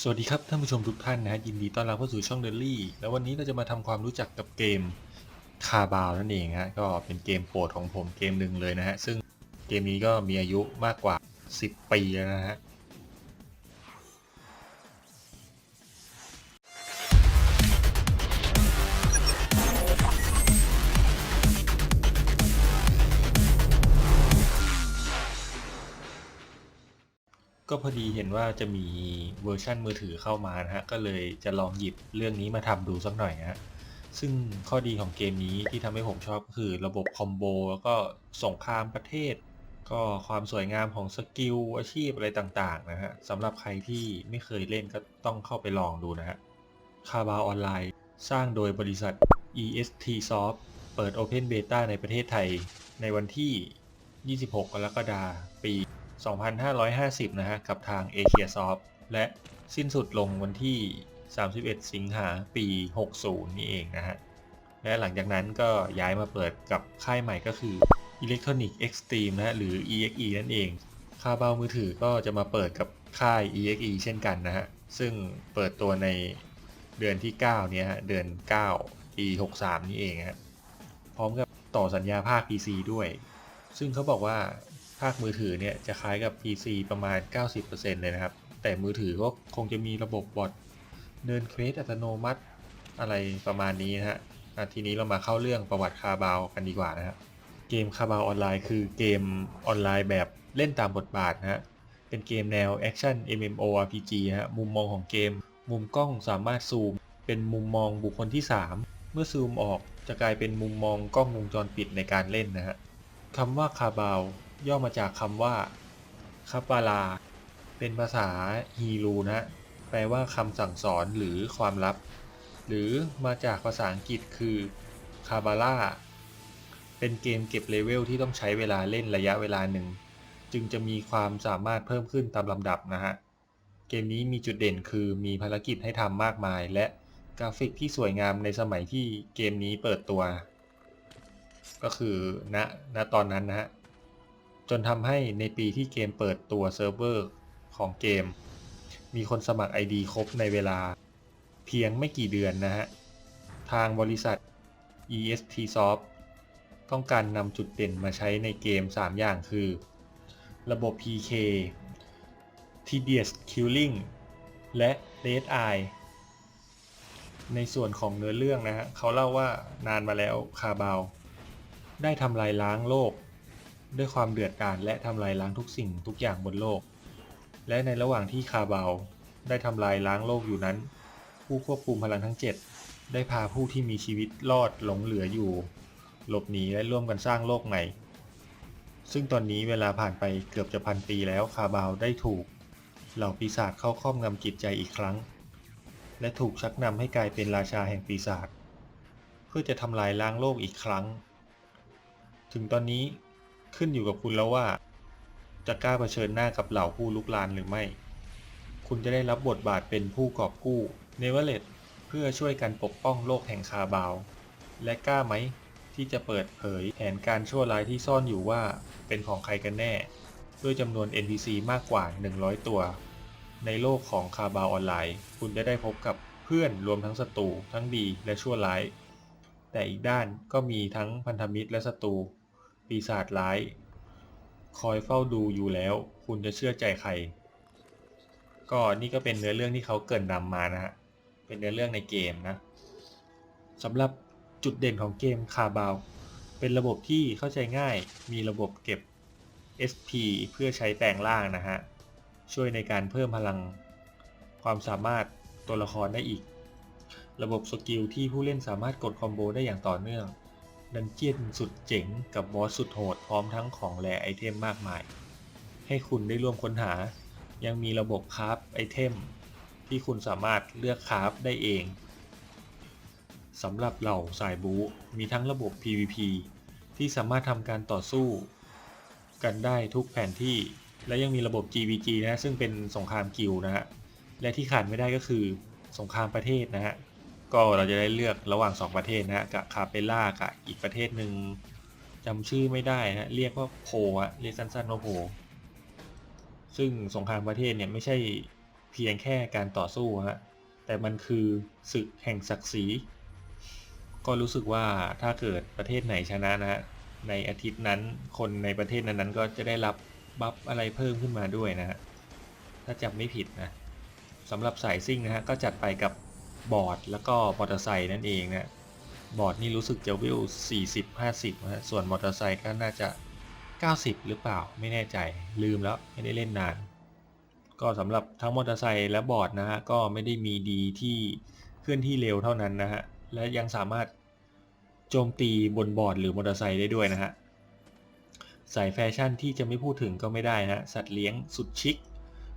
สวัสดีครับท่านผู้ชมทุกท่านนะฮะยินดีต้อนรับเข้าสู่ช่องเดลี่แล้ววันนี้เราจะมาทำความรู้จักกับเกมคาบาวนั่นเองฮะก็เป็นเกมโปรดของผมเกมหนึ่งเลยนะฮะซึ่งเกมนี้ก็มีอายุมากกว่า 10 ปีแล้วนะฮะ ก็พอดีเห็นว่าจะมีเวอร์ชันมือถือเข้ามานะฮะ ก็เลยจะลองหยิบเรื่องนี้มาทำดูสักหน่อยนะฮะ ซึ่งข้อดีของเกมนี้ที่ทำให้ผมชอบก็คือระบบคอมโบแล้วก็สงครามประเทศ ก็ความสวยงามของสกิลอาชีพอะไรต่างๆนะฮะสำหรับใครที่ไม่เคยเล่นก็ต้องเข้าไปลองดูนะฮะคาบาออนไลน์สร้างโดยบริษัท EST Soft เปิด Open Beta ในประเทศไทยในวันที่ 26 กรกฎาคมปี 2550 นะฮะ กับทาง Asia Soft และสิ้นสุดลงวันที่ 31 สิงหาปี 60 นี่เองนะฮะ และหลังจากนั้นก็ย้ายมาเปิดกับค่ายใหม่ก็คือ Electronic Extreme นะฮะ หรือ EXE นั่นเอง คาบามือถือก็จะมาเปิดกับค่าย EXE เช่นกันนะฮะ ซึ่งเปิดตัวในเดือนที่ 9 เนี่ยฮะ เดือน 9 ปี 63 นี่เองฮะ พร้อมกับต่อสัญญาภาค PC ด้วย ซึ่งเขาบอกว่า ภาคมือถือเนี่ยจะคล้ายกับ PC ประมาณ 90%เลยนะครับ แต่มือถือก็คงจะมีระบบบอทเดินเควสอัตโนมัติอะไรประมาณนี้นะฮะทีนี้เรามาเข้าเรื่องประวัติคาบาวกันดีกว่านะฮะเกมคาบาวออนไลน์คือเกมออนไลน์แบบเล่นตามบทบาทนะฮะเป็นเกมแนวแอคชั่น MMORPG ฮะมุมมองของเกม มุมกล้องสามารถซูม เป็นมุมมองบุคคลที่ 3 เมื่อซูมออกจะกลายเป็นมุมมองกล้องวงจรปิดในการเล่นนะฮะคำว่าคาบาว ย่อมาจากคำว่าคาบาลา เป็นภาษาฮีรูนะฮะแปลว่าคำสั่งสอนหรือความลับ หรือมาจากภาษาอังกฤษคือคาบาล่าเป็นเกมเก็บเลเวลที่ต้องใช้เวลาเล่นระยะเวลาหนึ่ง จึงจะมีความสามารถเพิ่มขึ้นตามลำดับนะฮะ เกมนี้มีจุดเด่นคือมีภารกิจให้ทำมากมาย และกราฟิกที่สวยงามในสมัยที่เกมนี้เปิดตัว ก็คือณณตอนนั้นนะฮะ จนทำให้ในปีที่เกมเปิดตัวเซิร์ฟเวอร์ของเกม มีคนสมัคร ID ครบในเวลา เพียงไม่กี่เดือนนะฮะ ทางบริษัท EST Soft ต้องการนำจุดเด่นมาใช้ในเกม 3 อย่างคือ ระบบ PK tedious killing และ red eye ในส่วนของเนื้อเรื่องนะฮะเขาเล่าว่านานมาแล้วคาบาว ได้ทำลายล้างโลก ด้วยความเดือดดาลและทำลายล้างทุกสิ่งทุกอย่างบนโลก และในระหว่างที่คาบาวได้ทำลายล้างโลกอยู่นั้น ผู้ควบคุมพลังทั้ง 7 ได้พาผู้ที่มีชีวิตรอดหลงเหลืออยู่ หลบหนีและร่วมกันสร้างโลกใหม่ ซึ่งตอนนี้เวลาผ่านไปเกือบจะพันปีแล้วคาบาวได้ถูก เหล่าปีศาจเข้าครอบงำจิตใจอีกครั้ง และถูกชักนำให้กลายเป็นราชาแห่งปีศาจเพื่อจะทำลายล้างโลกอีกครั้ง ถึงตอนนี้ ขึ้นอยู่กับคุณแล้วว่า จะกล้าเผชิญหน้ากับเหล่าผู้ลุกลานหรือไม่ คุณจะได้รับบทบาทเป็นผู้กอบกู้เนเวเลตเพื่อช่วยกันปกป้องโลกแห่งคาบาว และกล้าไหมที่จะเปิดเผยแผนการชั่วร้ายที่ซ่อนอยู่ว่าเป็นของใครกันแน่ ด้วยจำนวน NPC มากกว่า 100 ตัว ในโลกของคาบาวออนไลน์ คุณจะได้พบกับเพื่อนรวมทั้งศัตรูทั้งดีและชั่วร้าย แต่อีกด้านก็มีทั้งพันธมิตรและศัตรู ปีศาจร้าย คอยเฝ้าดูอยู่แล้ว คุณจะเชื่อใจใคร ก็นี่ก็เป็นเนื้อเรื่องที่เขาเกินนำมานะฮะ เป็นเนื้อเรื่องในเกมนะสำหรับจุดเด่นของเกมคาบาว เป็นระบบที่เข้าใจง่าย มีระบบเก็บ SP เพื่อใช้แปลงร่างนะฮะ ช่วยในการเพิ่มพลังความสามารถตัวละครได้อีก ระบบสกิลที่ผู้เล่นสามารถกดคอมโบได้อย่างต่อเนื่อง ดันเจียนสุดเจ๋งกับบอสสุดโหดพร้อมทั้งของแรไอเทมมากมาย ให้คุณได้ร่วมค้นหา ยังมีระบบคราฟไอเทม ที่คุณสามารถเลือกคราฟได้เองสำหรับเหล่าสายบูมีทั้งระบบ PVP ที่สามารถทำการต่อสู้ กันได้ทุกแผนที่ และยังมีระบบ GVG นะซึ่งเป็นสงครามกิลนะฮะและที่ขาดไม่ได้ก็คือสงครามประเทศนะฮะ ก็เราจะได้เลือกระหว่าง 2 ประเทศนะฮะกับคาเปล่ากับอีกประเทศหนึ่งจำชื่อไม่ได้นะเรียกว่าโพอะเรียกสั้นๆว่าโพซึ่งสงครามประเทศเนี่ยไม่ใช่เพียงแค่การต่อสู้ฮะแต่มันคือศึกแห่งศักดิ์ศรีก็รู้สึกว่าถ้าเกิดประเทศไหนชนะนะฮะในอาทิตย์นั้นคนในประเทศนั้นๆก็จะได้รับบัฟอะไรเพิ่มขึ้นมาด้วยนะฮะถ้าจำไม่ผิดนะสำหรับสายซิ่งนะฮะก็จัดไปกับ บอร์ดแล้วก็มอเตอร์ไซค์นั่นเองนะบอร์ดนี่รู้สึกจะวิว40 50นะฮะส่วนมอเตอร์ไซค์ก็น่าจะ 90 หรือเปล่าไม่แน่ใจลืมแล้วไม่ได้เล่นนาน ก็สำหรับทั้งมอเตอร์ไซค์และบอร์ดนะฮะก็ไม่ได้มีดีที่เคลื่อนที่เร็วเท่านั้นนะฮะและยังสามารถโจมตีบนบอร์ดหรือมอเตอร์ไซค์ได้ด้วยนะฮะสายแฟชั่นที่จะไม่พูดถึงก็ไม่ได้นะสัตว์เลี้ยงสุดชิค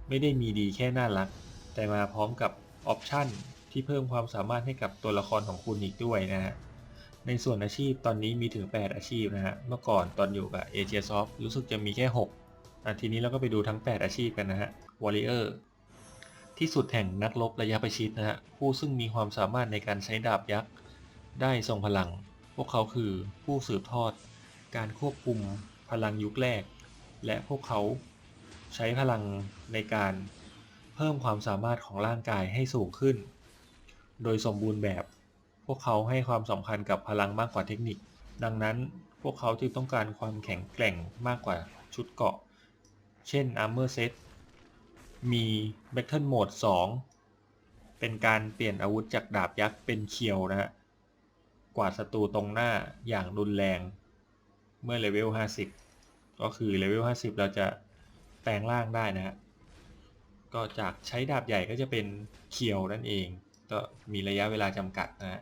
ไม่ได้มีดีแค่น่ารัก แต่มาพร้อมกับออปชั่น ที่เพิ่มความสามารถให้กับตัวละครของคุณอีกด้วยนะฮะในส่วนอาชีพตอนนี้มีถึง 8 อาชีพนะฮะเมื่อก่อนตอนอยู่กับ a g s o f t รู้สึกจะมีแค่6อะทีนี้เราก็ไปดูทั้ง 8 อาชีพกันนะฮะ Warrior ที่สุดแห่งนักรบระยะประชิดนะฮะผู้ซึ่งมีความสามารถในการใช้ดาบยักษ์ได้ทรงพลัง พวกเขาคือผู้สืบทอด การควบคุมพลังยุคแรก และพวกเขาใช้พลังในการเพิ่มความสามารถของร่างกายให้สูงขึ้น โดยสมบูรณ์แบบ พวกเขาให้ความสำคัญกับพลังมากกว่าเทคนิค ดังนั้นพวกเขาจึงต้องการความแข็งแกร่งมากกว่าชุดเกราะ เช่น Armor Set มี Battle Mode 2 เป็นการเปลี่ยนอาวุธจากดาบยักษ์เป็นเคียวนะฮะ กวาดศัตรูตรงหน้าอย่างรุนแรง เมื่อเลเวล 50 ก็คือเลเวล 50 เราจะแปลงร่างได้นะฮะ ก็จากใช้ดาบใหญ่ก็จะเป็นเคียวนั่นเอง ก็มีระยะเวลาจำกัดนะฮะ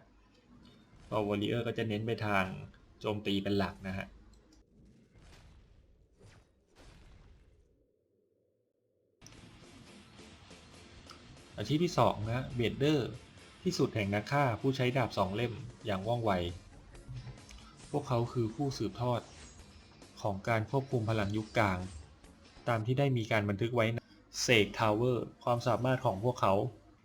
ก็วอริเออร์ก็จะเน้นไปทางโจมตีเป็นหลักนะฮะอาชีพที่ 2 นะเบดเดอร์ ที่สุดแห่งนักฆ่าผู้ใช้ดาบสองเล่มอย่างว่องไว พวกเขาคือผู้สืบทอดของการควบคุมพลังยุคกลาง ตามที่ได้มีการบันทึกไว้ในเซกทาวเวอร์ ความสามารถของพวกเขา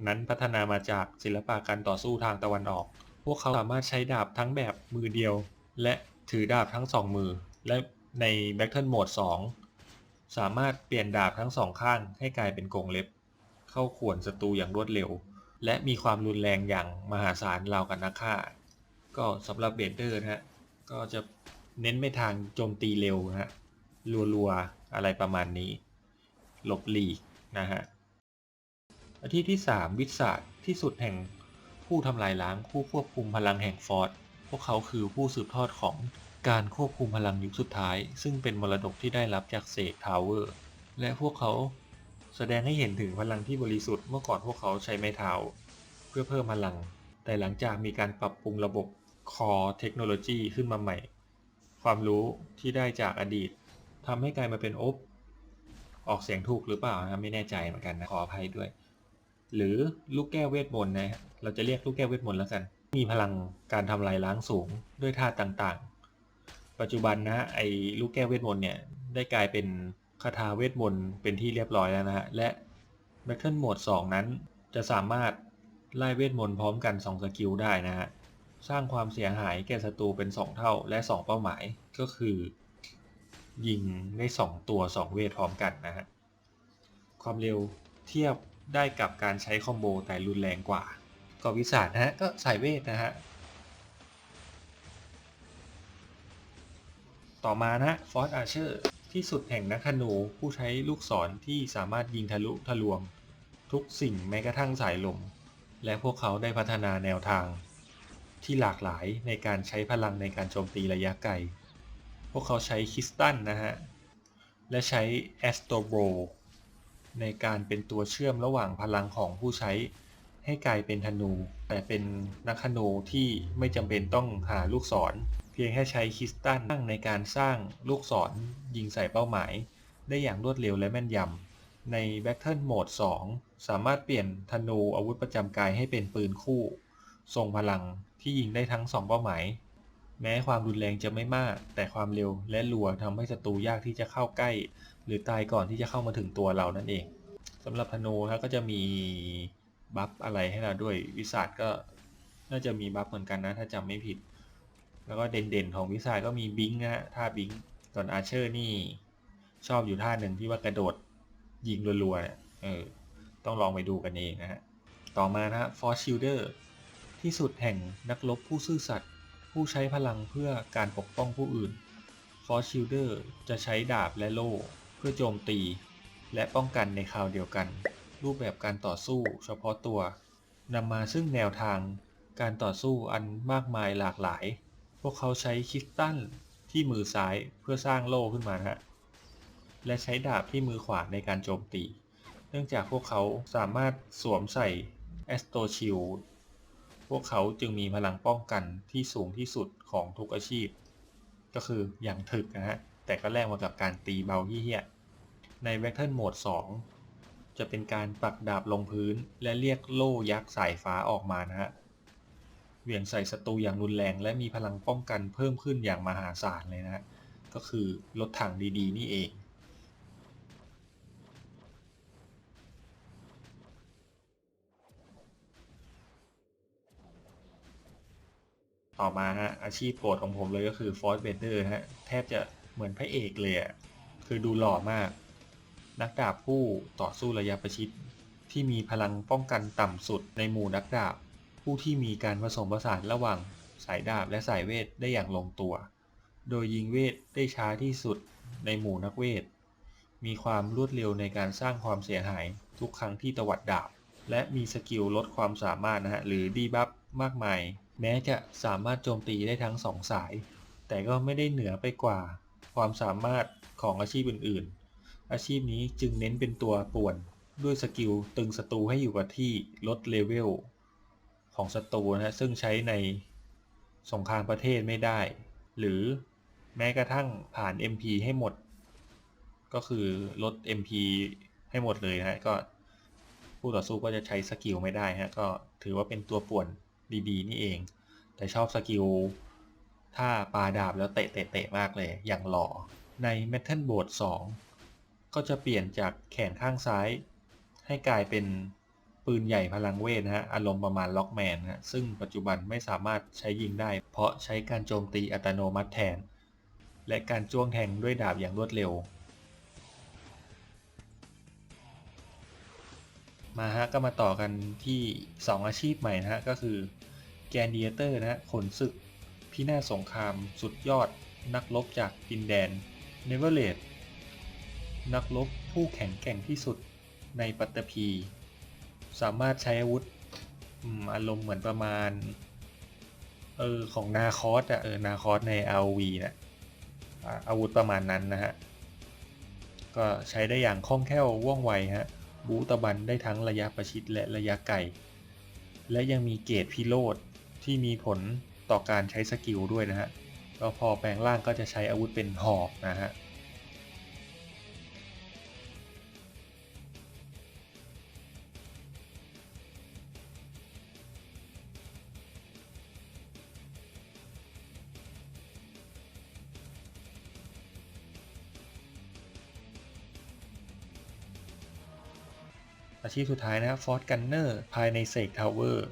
นั้นพัฒนามาจากศิลปะการต่อสู้ทางตะวันออก พวกเขาสามารถใช้ดาบทั้งแบบมือเดียว และถือดาบทั้งสองมือ และใน Battle Mode 2 สามารถเปลี่ยนดาบทั้งสองข้างให้กลายเป็นกรงเล็บ เข้าข่วนศัตรูอย่างรวดเร็ว และมีความรุนแรงอย่างมหาศาลราวกับนักฆ่า ก็สำหรับเบเดอร์นะฮะ ก็จะเน้นไปทางโจมตีเร็วนะฮะรัวๆ อะไรประมาณนี้ หลบหลีกนะฮะ อาทิตย์ที่ 3 วิสาดที่สุดแห่งผู้ทำลายล้างผู้ควบคุมพลังแห่งฟอร์ดพวกเขาคือผู้สืบทอดของการควบคุมพลังยุคสุดท้าย ซึ่งเป็นมรดกที่ได้รับจากเซกทาวเวอร์ และพวกเขาแสดงให้เห็นถึงพลังที่บริสุทธิ์เมื่อก่อนพวกเขาใช้ไม้เท้า เพื่อเพิ่มพลัง แต่หลังจากมีการปรับปรุงระบบ Core Technology ขึ้นมาใหม่ ความรู้ที่ได้จากอดีตทำให้กลายมาเป็นโอบออกเสียงถูกหรือเปล่านะไม่แน่ใจเหมือนกันนะขออภัยด้วย หรือลูกแก้วเวทมนต์นะฮะเราจะเรียกลูกแก้วเวทมนต์แล้วกัน มีพลังการทำลายล้างสูงด้วยท่าต่างๆ ปัจจุบันนะฮะไอ้ลูกแก้วเวทมนต์เนี่ยได้กลายเป็นคาถาเวทมนต์เป็นที่เรียบร้อยแล้วนะฮะและ Battle Mode 2 นั้นจะสามารถไล่เวทมนต์พร้อมกัน 2 สกิลได้นะฮะ สร้างความเสียหายแก่ศัตรูเป็น 2 เท่าและ 2 เป้าหมายก็คือ ยิงได้ 2 ตัว 2 เวทพร้อมกันนะฮะ ความเร็วเทียบ ได้กับการใช้คอมโบแต่รุนแรงกว่า ก็วิสาดนะฮะ ก็สายเวทนะฮะ ต่อมานะฟอร์อาร์เชอร์ที่สุดแห่งนักธนูผู้ใช้ลูกศรที่สามารถยิงทะลุทะลวง ทุกสิ่งแม้กระทั่งสายลม และพวกเขาได้พัฒนาแนวทาง ที่หลากหลายในการใช้พลังในการโจมตีระยะไกล พวกเขาใช้คริสตัลนะฮะ และใช้แอสโตโบ ในการเป็นตัวเชื่อมระหว่างพลังของผู้ใช้ให้กลายเป็นธนู แต่เป็นนักธนูที่ไม่จำเป็นต้องหาลูกศร เพียงแค่ใช้คริสตัลตั้งในการสร้างลูกศรยิงใส่เป้าหมาย ได้อย่างรวดเร็วและแม่นยำใน Battle Mode 2 สามารถเปลี่ยนธนูอาวุธประจำกายให้เป็นปืนคู่ ทรงพลังที่ยิงได้ทั้ง 2 เป้าหมาย แม้ความรุนแรงจะไม่มาก แต่ความเร็วและรัวทำให้ศัตรูยากที่จะเข้าใกล้ หรือตายก่อนที่จะเข้ามาถึงตัวเรานั่นเองสำหรับธนูครับก็จะมีบัฟอะไรให้เราด้วยวิสาดก็น่าจะมีบัฟเหมือนกันนะ ถ้าจำไม่ผิด แล้วก็เด่นๆของวิสาดก็มีบิงนะท่าบิงส่วนอาร์เชอร์นี่ชอบอยู่ท่าหนึ่งที่ว่ากระโดดยิงรัวๆเนี่ยเออต้องลองไปดูกันเองนะฮะต่อมานะฮะ Force Shielder ที่สุดแห่งนักรบผู้ซื่อสัตย์ผู้ใช้พลังเพื่อการปกป้องผู้อื่น Force Shielder จะใช้ดาบและโล่ พื่อโจมตี และป้องกันในคราวเดียวกัน รูปแบบการต่อสู้เฉพาะตัวนำมาซึ่งแนวทางการต่อสู้อันมากมายหลากหลาย พวกเขาใช้คิสตัลที่มือซ้ายเพื่อสร้างโล่ขึ้นมานะฮะ และใช้ดาบที่มือขวาในการโจมตี เนื่องจากพวกเขาสามารถสวมใส่แอสโตชิลพวกเขาจึงมีพลังป้องกันที่สูงที่สุดของทุกอาชีพ ก็คืออย่างถึกนะฮะ แต่ก็แลกมากับการตีเบาเฮี้ยใน Battle Mode 2 จะเป็นการปักดาบลงพื้น และเรียกโล่ยักษ์สายฟ้าออกมานะฮะ เหวี่ยงใส่ศัตรูอย่างรุนแรง และมีพลังป้องกันเพิ่มขึ้นอย่างมหาศาลเลยนะฮะ ก็คือรถถังดีๆ นี่เอง ต่อมาฮะอาชีพโปรดของผมเลยก็คือฟอร์ b เบเดอร์ฮะ แทบจะ เหมือนพระเอกเลยอะคือดูหล่อมาก นักดาบผู้ต่อสู้ระยะประชิด ที่มีพลังป้องกันต่ำสุดในหมู่นักดาบ ผู้ที่มีการผสมผสานระหว่างสายดาบและสายเวทได้อย่างลงตัว โดยยิงเวทได้ช้าที่สุดในหมู่นักเวท มีความรวดเร็วในการสร้างความเสียหายทุกครั้งที่ตวัดดาบ และมีสกิลลดความสามารถนะฮะหรือดีบัฟมากมาย แม้จะสามารถโจมตีได้ทั้งสองสาย แต่ก็ไม่ได้เหนือไปกว่า ความสามารถของอาชีพอื่น ๆ อาชีพนี้จึงเน้นเป็นตัวป่วนด้วยสกิลตึงศัตรูให้อยู่กับที่ลดเลเวลของศัตรูนะฮะซึ่งใช้ในสงครามประเทศไม่ได้ หรือแม้กระทั่งผ่าน MP ให้หมด ก็คือลด MP ให้หมดเลยนะฮะก็ผู้ต่อสู้ก็จะใช้สกิลไม่ได้ฮะก็ถือว่าเป็นตัวป่วนดีๆ นี่เอง แต่ชอบสกิล ถ้าปาดาบแล้วเตะเตะเตะมากเลย อย่างหล่อ ใน Metal b o a t 2 ก็จะเปลี่ยนจากแขนข้างซ้าย ให้กลายเป็นปืนใหญ่พลังเวทนะฮะ อารมณ์ประมาณล็อกแมนฮะ ซึ่งปัจจุบันไม่สามารถใช้ยิงได้ เพราะใช้การโจมตีอัตโนมัติแทน และการจ้วงแทงด้วยดาบอย่างรวดเร็ว มาฮะก็มาต่อกันที่ 2 อาชีพใหม่นะฮะ ก็คือแกนเดียเตอร์นะฮะขนศึก พินาศสงครามสุดยอด นักรบจากดินแดน เนเวอร์เลดนักรบผู้แข็งแกร่งที่สุดในปัตตภี สามารถใช้อาวุธอารมณ์เหมือนประมาณ เออของนาคอสอะเออนาคอสใน ROV นะอาวุธประมาณนั้นนะฮะ ก็ใช้ได้อย่างคล่องแคล่วว่องไวฮะ บูตะบันได้ทั้งระยะประชิดและระยะไกล และยังมีเกรดพิโรธที่มีผล ต่อการใช้สกิลด้วยนะฮะก็พอแปลงร่างก็จะใช้อาวุธเป็นหอกนะฮะอาชีพสุดท้ายนะครับฟอร์ g กันเนอร์ภายในเซกทาวเวอร์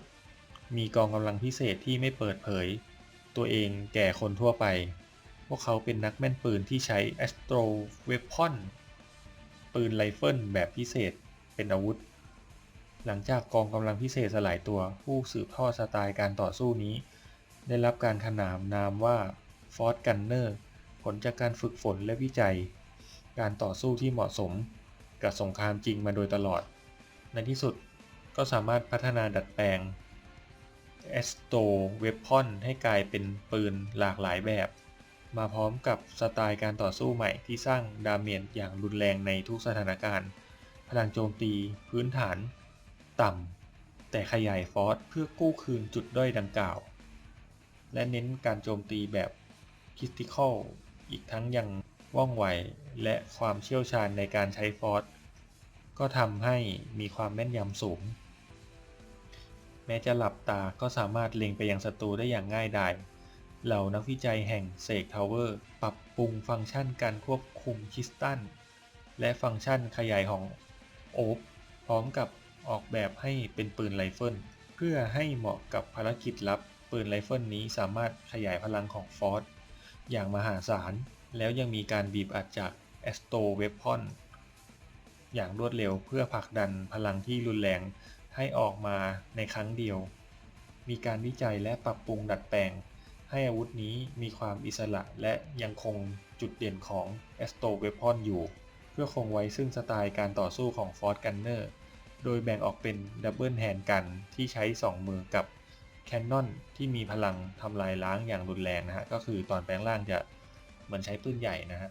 มีกองกำลังพิเศษที่ไม่เปิดเผย ตัวเองแก่คนทั่วไป พวกเขาเป็นนักแม่นปืนที่ใช้ Astro Weapon ปืนไรเฟิลแบบพิเศษเป็นอาวุธ หลังจากกองกำลังพิเศษสลายตัวผู้สืบทอดสไตล์การต่อสู้นี้ ได้รับการขนามนามว่า Fort Gunner ผลจากการฝึกฝนและวิจัย การต่อสู้ที่เหมาะสม กับสงครามจริงมาโดยตลอด ในที่สุดก็สามารถพัฒนาดัดแปลง a s t o Weapon ให้กลายเป็นปืนหลากหลายแบบ มาพร้อมกับสไตล์การต่อสู้ใหม่ที่สร้างดาเมจอย่างรุนแรงในทุกสถานการณ์ พลังโจมตีพื้นฐาน ต่ำ แต่ขยายฟอสเพื่อกู้คืนจุดด้อยดังกล่าว และเน้นการโจมตีแบบคิสติคอลอีกทั้งยังว่องไวและความเชี่ยวชาญในการใช้ฟอสก็ทำให้มีความแม่นยำสูง ม้จะหลับตาก็สามารถเล็งไปยังศัตรูได้อย่างง่ายดายเหล่านักวิจัยแห่งเซกทาวเวอร์ปรับปรุงฟังก์ชันการควบคุมคิสตัลและฟังก์ชันขยายของโอบพร้อมกับออกแบบให้เป็นปืนไรเฟิลเพื่อให้เหมาะกับภารกิจลับ ปืนไรเฟิลนี้สามารถขยายพลังของฟอร์สอย่างมหาศาล แล้วยังมีการบีบอัดจากแอสโตเวพอนอย่างรวดเร็วเพื่อผลักดันพลังที่รุนแรง ให้ออกมาในครั้งเดียว มีการวิจัยและปรับปรุงดัดแปลง ให้อาวุธนี้มีความอิสระและยังคงจุดเด่นของ a s t o Weapon อยู่ เพื่อคงไว้ซึ่งสไตล์การต่อสู้ของ Force Gunner โดยแบ่งออกเป็นดับเบิลแฮนด์กันที่ใช้ 2 มือกับแคนนอนที่มีพลังทำลายล้างอย่างรุนแรงนะฮะ ก็คือตอนแปลงร่างจะเหมือนใช้ปืนใหญ่นะฮะ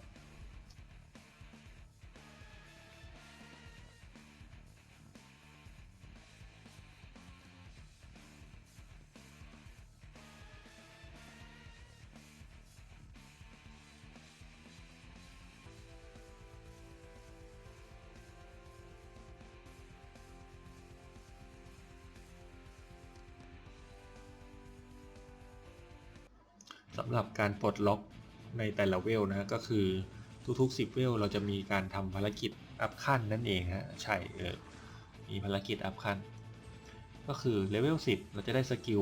ำหรับการปลดล็อกในแต่ละเวลนะก็คือทุกๆ 10 เวล เราจะมีการทำภารกิจอัพขั้นนั่นเองฮะใช่เออมีภารกิจอัพขั้น ก็คือเลเวล 10 เราจะได้สกิล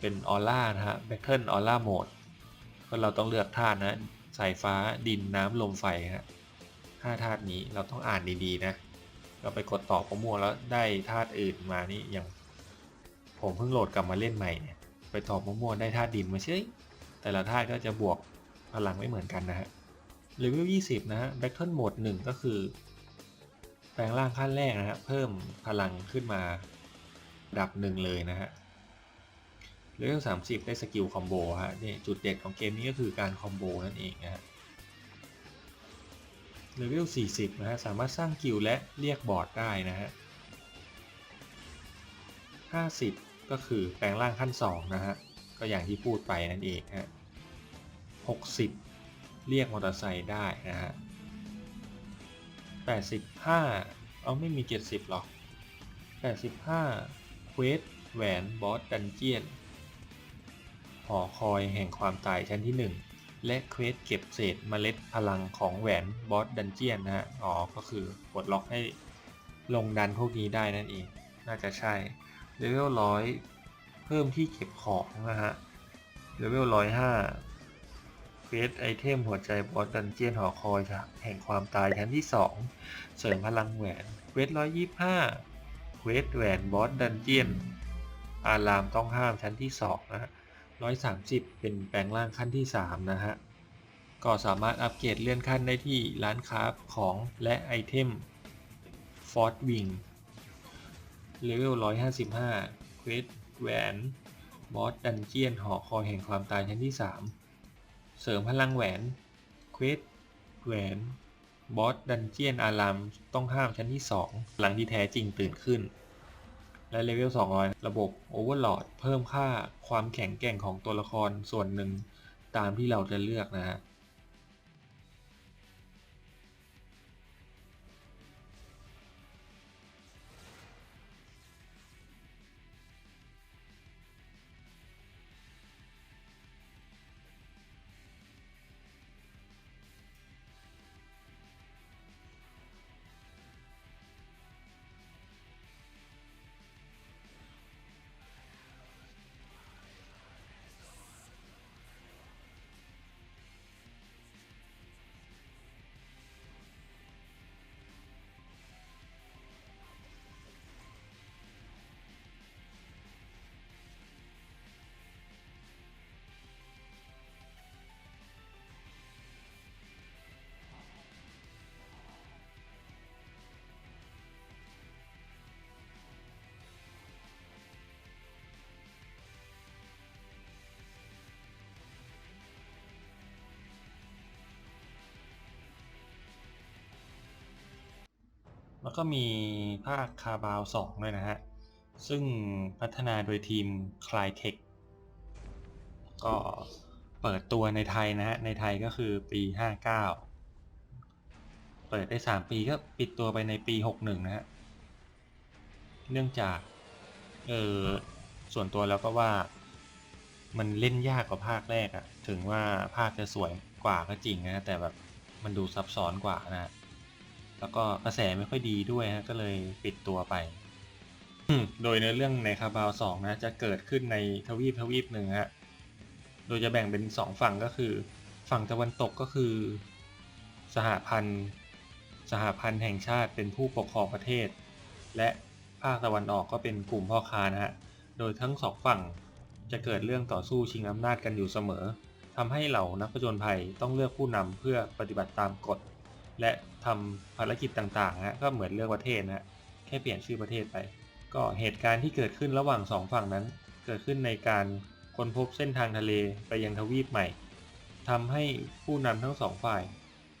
เป็นออร่านะฮะแบทเทิลออร่าโหมดก็เราต้องเลือกธาตุนะสายฟ้าดินน้ำลมไฟฮะห้าธาตุนี้เราต้องอ่านดีๆนะเราไปกดต่อประมั่วแล้วได้ธาตุอื่นมานี่อย่างผมเพิ่งโหลดกลับมาเล่นใหม่เนี่ยไปต่อมั่วได้ธาตุดินมาเฉย แต่ละธาตุก็จะบวกพลังไม่เหมือนกันนะฮะเลเวล20 นะฮะ Battle Mode 1 ก็คือ แปลงร่างขั้นแรกนะฮะ เพิ่มพลังขึ้นมาดับหนึ่งเลยนะฮะเลเวล30 ได้สกิลคอมโบฮะนี่จุดเด่นของเกมนี้ก็คือการคอมโบนั่นเองนะฮะเลเวล40 นะฮะ สามารถสร้างกิลและเรียกบอร์ดได้นะฮะ 50 ก็คือแปลงร่างขั้น 2 นะฮะ ก็อย่างที่พูดไปนั่นเองฮะ หกสิบเรียกมอเตอร์ไซค์ได้นะฮะแปดสิบห้าเอาไม่มีเจ็ดสิบหรอกแปดสิบห้าเควสแหวนบอสดันเจียนหอคอยแห่งความตายชั้นที่ 1 และเควสเก็บเศษเมล็ดพลังของแหวนบอสดันเจียนนะฮะ อ๋อ ก็คือปลดล็อกให้ลงดันพวกนี้ได้นั่นเอง น่าจะใช่เลเวลร้อยเพิ่มที่เก็บของนะฮะเลเวลร้อยห้า เควสไอเทมหัวใจบอสดันเจียนหอคอยแห่งความตายชั้นที่ 2 เสริมพลังแหวนเควสร้อยยี่ห้าเควสแหวนบอสดันเจียน อารามต้องห้ามชั้นที่ 2 นะฮะร้อยสามสิบเป็นแปลงร่างขั้นที่ 3 นะฮะ ก็สามารถอัปเกรดเลื่อนขั้นได้ที่ร้านค้าของและไอเทมฟอร์ดวิงเลเวลร้อยห้าสิบห้าเควสแหวนบอสดันเจียนหอคอยแห่งความตายชั้นที่ 3 เสริมพลังแหวนเควสแหวนบอสดันเจียนอารามต้องห้ามชั้นที่ 2 หลังที่แท้จริงตื่นขึ้น และเลเวล 200 ระบบโอเวอร์ o อดเพิ่มค่าความแข็งแกร่งของตัวละครส่วนหนึ่งตามที่เราจะเลือกนะฮะ แล้วก็มีภาคคาบาว2ด้วยนะฮะ ซึ่งพัฒนาโดยทีม c l y t e c h ก็เปิดตัวในไทยนะฮะ ในไทยก็คือปี 59 เปิดได้ 3 ปีก็ปิดตัวไปในปี 61 นะฮะ เนื่องจาก เออส่วนตัวแล้วก็ว่ามันเล่นยากกว่าภาคแรกอะถึงว่าภาคจะสวยกว่าก็จริงนะ แต่แบบมันดูซับซ้อนกว่านะ แล้วก็กระแสไม่ค่อยดีด้วยฮะก็เลยปิดตัวไป โดยเนื้อเรื่องในคาบาวสองนะจะเกิดขึ้นในทวีปทวีปหนึ่งฮะ โดยจะแบ่งเป็นสองฝั่งก็คือ ฝั่งตะวันตกก็คือ สหพันธ์ สหพันธ์แห่งชาติเป็นผู้ปกครองประเทศ และภาคตะวันออกก็เป็นกลุ่มพ่อค้านะฮะ โดยทั้งสองฝั่งจะเกิดเรื่องต่อสู้ชิงอำนาจกันอยู่เสมอทำให้เหล่านักผจญภัยต้องเลือกผู้นำเพื่อปฏิบัติตามกฎ และทำภารกิจต่างๆฮะก็เหมือนเลือกประเทศนะแค่เปลี่ยนชื่อประเทศไป ก็เหตุการณ์ที่เกิดขึ้นระหว่างสองฝั่งนั้น เกิดขึ้นในการค้นพบเส้นทางทะเลไปยังทวีปใหม่ทำให้ผู้นำทั้งสองฝ่าย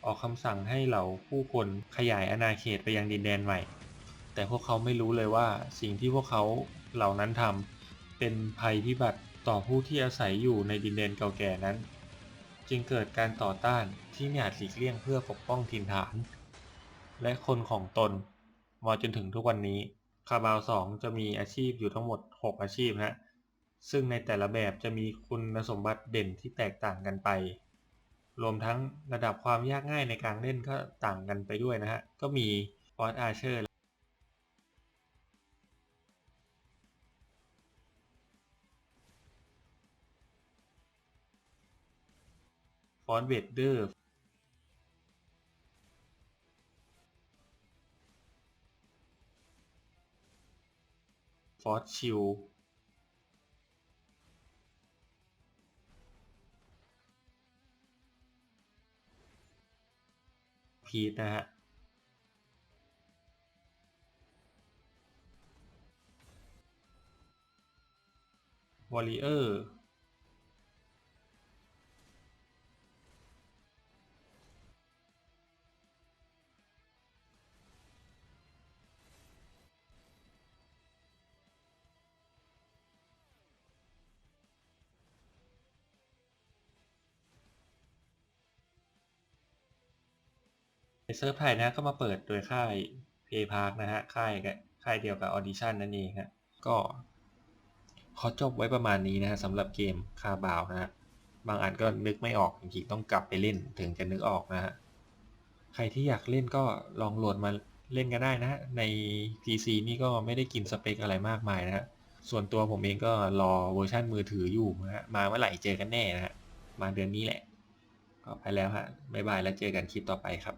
ออกคำสั่งให้เหล่าผู้คนขยายอาณาเขตไปยังดินแดนใหม่ แต่พวกเขาไม่รู้เลยว่าสิ่งที่พวกเขาเหล่านั้นทำเป็นภัยพิบัติต่อผู้ที่อาศัยอยู่ในดินแดนเก่าแก่นั้น จึงเกิดการต่อต้านที่ไม่อาจหลีกเลี่ยงเพื่อปกป้องถิ่นฐาน และคนของตนมาจนถึงทุกวันนี้คาบาวสองจะมีอาชีพอยู่ทั้งหมด 6 อาชีพนะฮะซึ่งในแต่ละแบบจะมีคุณสมบัติเด่นที่แตกต่างกันไป รวมทั้งระดับความยากง่ายในการเล่นก็ต่างกันไปด้วยนะฮะ ก็มีฟอร์อาเชอร์ ฟอร์เวดเดอร์ฟอร์ชิลพีทนะฮะวอลเลเยอร์ เซิร์ฟไทยนะก็มาเปิดโดยค่าย Play Park นะฮะค่ายกับค่ายเดียวกับ Audition นั่นเองฮะก็ขอจบไว้ประมาณนี้นะฮะสำหรับเกมคาบาวนะฮะบางอันก็นึกไม่ออกจริงๆต้องกลับไปเล่นถึงจะนึกออกนะฮะใครที่อยากเล่นก็ลองโหลดมาเล่นกันได้นะฮะใน PC นี่ก็ไม่ได้กินสเปคอะไรมากมายนะฮะส่วนตัวผมเองก็รอเวอร์ชันมือถืออยู่นะฮะมาเมื่อไหร่เจอกันแน่นะฮะมาเดือนนี้แหละ ก็ไปแล้วฮะบ๊ายบายแล้วเจอกันคลิปต่อไปครับ